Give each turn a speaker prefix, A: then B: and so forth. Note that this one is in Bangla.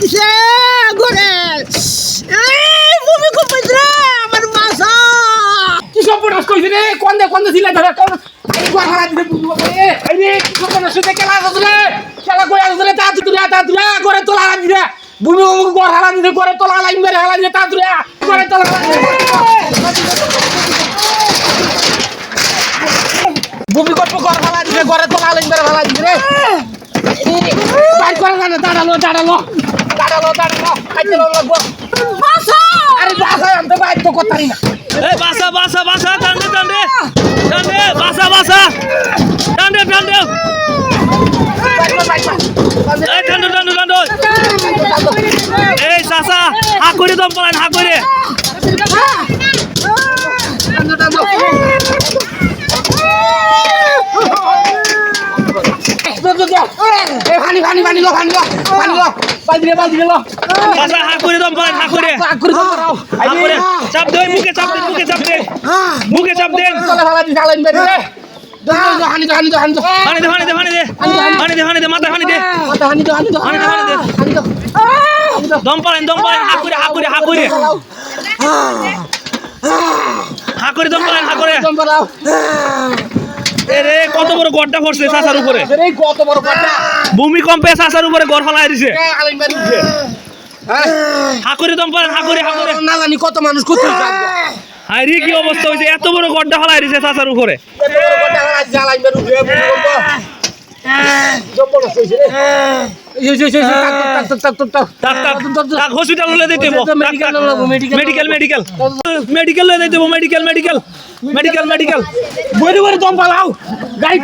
A: দিছে, ঘরে। ভূমি খুব রে আমার মাসা
B: কি সব পড়াস কইছে রে? কোন দে কোন দে ছিলা ধরে কোন এই গো হারা দিতে বুঝব রে। এই রে, কি সব পড়াস সুতে খেলা আসলে খেলা কই আসলে তা তুই তা তুই করে তোলা হারা দিরে বুমি বুমি গো হারা দিতে করে তোলা লাইন মেরে হারা দিতে তা তুই করে তোলা বুমি গল্প কর হারা দিতে তোলা লাইন মেরে হারা দিতে রে। বাইর করে না দাঁড়াল দাঁড়াল। দাঁড়াল দাঁড়াল আইতে লাগবো
A: মাসা
B: আরে বাসা আনতে বাইর তো করতারি না
C: এই বাসা বাসা বাসা টানবে টানবে টানবে বাসা বাসা টানবে টানবে এই টানবে টানবে টানবে এই চাচা দম পলান হা করে
B: পানি পানি পানি লো পানি লো পানি লো বালতি রে বালতি রে লো।
C: চাচা হা করে দম পলান হা করে
B: আগ করে দাও দাও
C: হা করে চাপ দে মুখে চাপ দে মুখে চাপ দে। মুখে চাপ দে।
B: চলে ভালা দি চালাইন বেরে রে হানি
C: দে হানি দে। হানি দে হানি দে হানি দে। মাথা হানি দে।
B: মাথা হানি
C: দে হানি দে।
B: হানি দাও
C: দম পলান দম পলান হা করে হা করে হা করে হা করে দম পলান হা করে
B: দম বাড়াও
C: এ রে কত বড় গড়টা পড়ছে চাচার উপরে?
B: রে কত বড় কথা
C: ভূমিকম্পে চাচার উপরে গড় ফলাই দিছে।
B: এ আলাইন বেরে উঠে
C: হা করে দম পলান হা করে
B: না জানি কত মানুষ কত থাকবে
C: হাই কি অবস্থা হয়েছে এত বড় গড্ডা ফলাই দিছে চাচার উপরে।
B: এত বড় ভূমিকম্প।
C: Hospital
B: medical medical
C: medical medical medical medical medical
B: দম পালাও গাড়ি